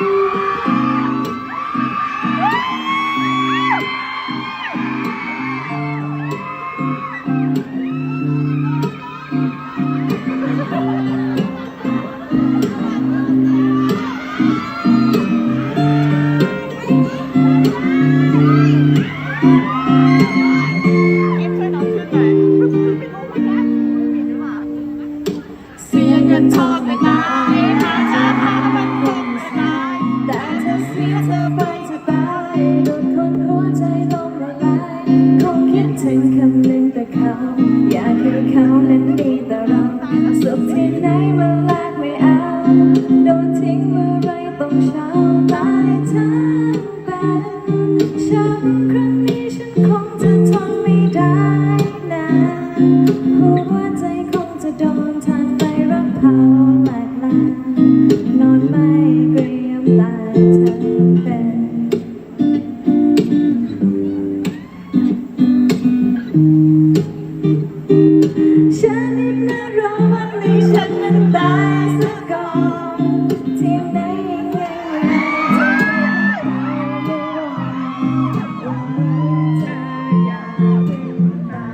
เสียเงินทองไม่ตายหาเธอหา สียเธอไปจะตายโดนคนหัวใจลมละลายคงคิดถึงคำหนึ่งแต่เขา อยากให้เขานั้นมีแต่เราสุขที่ไหนเวลาไม่เอา โดนทิ้งเมื่อไรต้องเช้าตายทั้งเป็นช้ำครั้งนี้ฉันคงจะทนไม่ได้นะหัวใจคงจะโดนทางไปรักเผาแหลกลานอน รอวันนี้ฉันนั้นตายซะก่อนที่ไหนยังไงไม่ได้วันนี้เธออย่าเป็นตา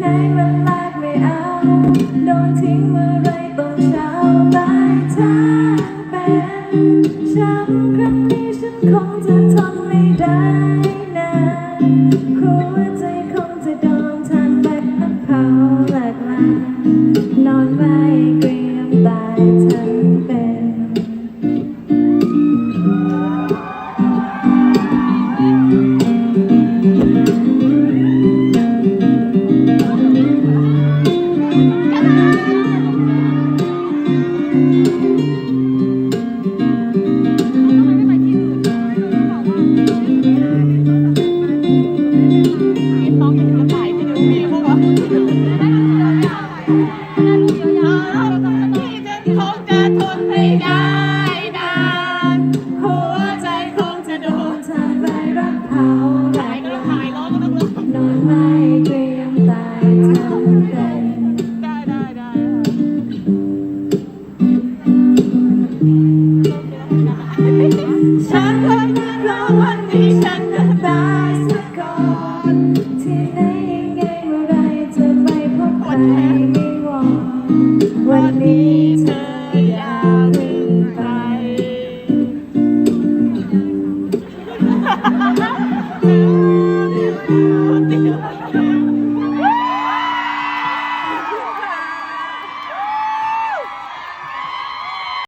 ไหนมันลากไม่เอา โดนทิ้งเมื่อไรตอนเช้าตายทั้งเป็นช้ำครั้งนี้ฉันคงจะทนไม่ได้นะหัวใจคง ท